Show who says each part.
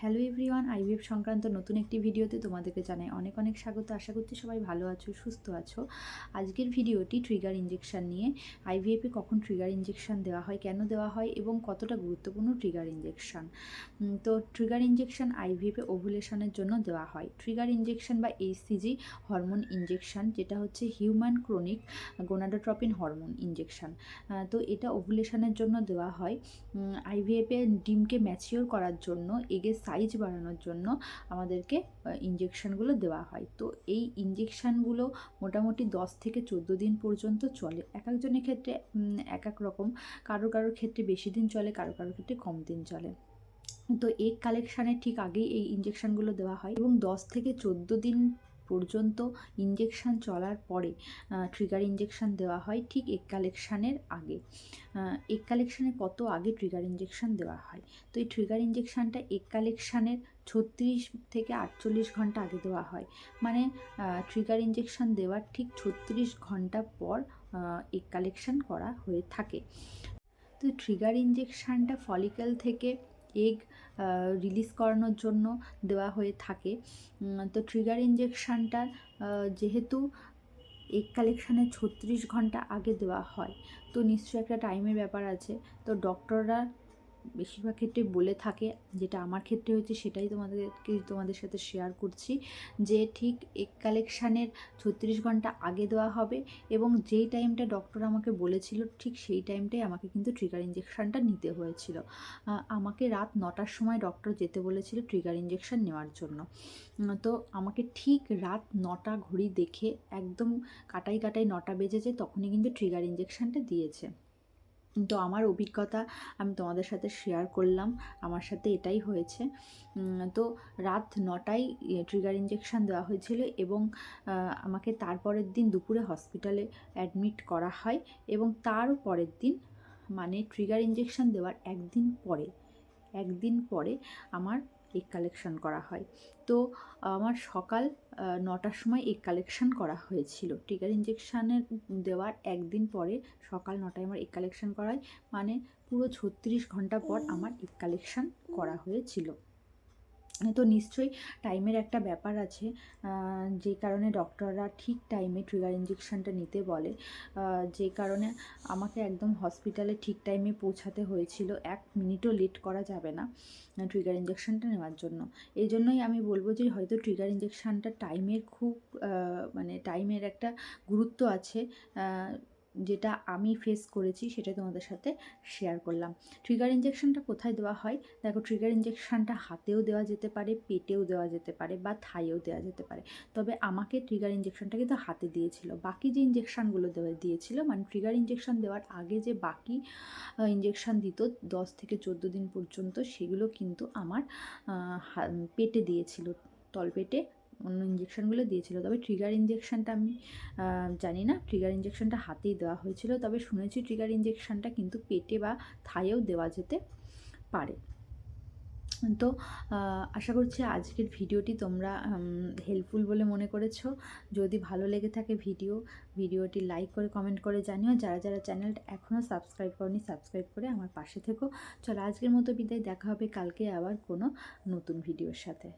Speaker 1: Hello everyone IVF সংক্রান্ত নতুন একটি ভিডিওতে তোমাদেরকে জানাই অনেক অনেক স্বাগত। আশা করছি সবাই ভালো আছো, সুস্থ আছো। আজকের ভিডিওটি ট্রিগার ইঞ্জেকশান নিয়ে আইভিএফে কখন ট্রিগার ইঞ্জেকশন দেওয়া হয়, কেন দেওয়া হয় এবং কতটা গুরুত্বপূর্ণ ট্রিগার ইঞ্জেকশন তো ট্রিগার ইঞ্জেকশন আইভিএফে ওভুলেশনের জন্য দেওয়া হয়। ট্রিগার ইঞ্জেকশন বা এইসিজি হরমোন ইঞ্জেকশন যেটা হচ্ছে human chronic gonadotropin hormone injection তো এটা ওভুলেশনের জন্য দেওয়া হয়। আইভিএফে ডিমকে ম্যাচিওর করার জন্য এগের সাইজ বাড়ানোর জন্য আমাদেরকে ইঞ্জেকশানগুলো দেওয়া হয়। তো এই ইঞ্জেকশানগুলো মোটামুটি দশ থেকে চোদ্দ দিন পর্যন্ত চলে। এক একজনের ক্ষেত্রে এক এক রকম। কারও কারোর ক্ষেত্রে বেশি দিন চলে, কারও কারোর ক্ষেত্রে কম দিন চলে। তো এগ কালেকশানের ঠিক আগেই এই ইঞ্জেকশানগুলো দেওয়া হয় এবং দশ থেকে চোদ্দ দিন পর্যন্ত ইঞ্জেকশান চলার পরে ট্রিগার ইঞ্জেকশান দেওয়া হয় ঠিক এক কালেকশানের আগে। এক কালেকশানের কত আগে ট্রিগার ইঞ্জেকশান দেওয়া হয়? তো এই ট্রিগার ইঞ্জেকশানটা এক কালেকশানের ছত্রিশ থেকে আটচল্লিশ ঘণ্টা আগে দেওয়া হয়। মানে ট্রিগার ইঞ্জেকশান দেওয়ার ঠিক ছত্রিশ ঘণ্টা পর এগ কালেকশান করা হয়ে থাকে। তো ট্রিগার ইঞ্জেকশানটা ফলিক্যাল থেকে এগ রিলিজ করানোর জন্য দেওয়া হয়ে থাকে। তো ট্রিগার ইঞ্জেকশানটা যেহেতু এগ কালেকশানে ছত্রিশ ঘণ্টা আগে দেওয়া হয়, তো নিশ্চয়ই একটা টাইমের ব্যাপার আছে। তো ডক্টররা বেশিরভাগ ক্ষেত্রে বলে থাকে, যেটা আমার ক্ষেত্রে হয়েছে সেটাই তোমাদেরকে, তোমাদের সাথে শেয়ার করছি যে ঠিক এক কালেকশানের ছত্রিশ ঘণ্টা আগে দেওয়া হবে এবং যেই টাইমটা ডক্টর আমাকে বলেছিল, ঠিক সেই টাইমটাই আমাকে কিন্তু ট্রিগার ইঞ্জেকশানটা নিতে হয়েছিল। আমাকে রাত নটার সময় ডক্টর যেতে বলেছিল ট্রিগার ইঞ্জেকশান নেওয়ার জন্য। তো আমাকে ঠিক রাত নটা ঘড়ি দেখে একদম কাটাই কাটাই নটা বেজেছে, তখনই কিন্তু ট্রিগার ইঞ্জেকশানটা দিয়েছে। তো আমার অভিজ্ঞতা আমি তোমাদের সাথে শেয়ার করলাম, আমার সাথে এটাই হয়েছে। তো রাত নটায় ট্রিগার ইঞ্জেকশান দেওয়া হয়েছিল এবং আমাকে তারপরের দিন দুপুরে হসপিটালে অ্যাডমিট করা হয় এবং তার পরের দিন মানে ট্রিগার ইঞ্জেকশান দেওয়ার একদিন পরে একদিন পরে আমার এগ কালেকশন করা হয়। তো আমার সকাল নটার সময় এগ কালেকশন করা হয়েছিল। টিকার ইঞ্জেকশানের দেওয়ার একদিন পরে সকাল নটায় আমার এগ কালেকশন করায় মানে পুরো ছত্রিশ ঘণ্টা পর আমার এগ কালেকশন করা হয়েছিল। তো নিশ্চয়ই টাইমের একটা ব্যাপার আছে। যে কারণে ডক্টররা ঠিক টাইমে ট্রিগার ইঞ্জেকশনটা নিতে বলে। যে কারণে আমাকে একদম হসপিটালে ঠিক টাইমে পৌঁছাতে হয়েছিল। এক মিনিটও লেট করা যাবে না ট্রিগার ইঞ্জেকশনটা নেওয়ার জন্য। এই জন্যই আমি বলব যে, হয়তো ট্রিগার ইঞ্জেকশনটা টাইমের খুব মানে টাইমের একটা গুরুত্ব আছে। যেটা আমি ফেস করেছি সেটা তোমাদের সাথে শেয়ার করলাম। ট্রিগার ইঞ্জেকশনটা কোথায় দেওয়া হয়? দেখো ট্রিগার ইঞ্জেকশনটা হাতেও দেওয়া যেতে পারে, পেটেও দেওয়া যেতে পারে বা থাইয়েও দেওয়া যেতে পারে। তবে আমাকে ট্রিগার ইঞ্জেকশনটা কিন্তু হাতে দিয়েছিল। বাকি যে ইঞ্জেকশানগুলো দেওয়া দিয়েছিল মানে ট্রিগার ইঞ্জেকশন দেওয়ার আগে যে বাকি ইঞ্জেকশন দিত দশ থেকে চোদ্দ দিন পর্যন্ত, সেগুলো কিন্তু আমার পেটে দিয়েছিল, তলপেটে অন্য ইঞ্জেকশানগুলো দিয়েছিল। তবে ট্রিগার ইঞ্জেকশানটা আমি জানি না। ট্রিগার ইঞ্জেকশানটা হাতেই দেওয়া হয়েছিল। তবে শুনেছি ট্রিগার ইঞ্জেকশানটা কিন্তু পেটে বা থায়েও দেওয়া যেতে পারে। তো আশা করছি আজকের ভিডিওটি তোমরা হেল্পফুল বলে মনে করেছ। যদি ভালো লেগে থাকে ভিডিও, ভিডিওটি লাইক করে কমেন্ট করে জানিও। যারা যারা চ্যানেলটা এখনও সাবস্ক্রাইব করনি সাবস্ক্রাইব করে আমার পাশে থেকো। চলো আজকের মতো বিদায়। দেখা হবে কালকে আবার কোনো নতুন ভিডিওর সাথে।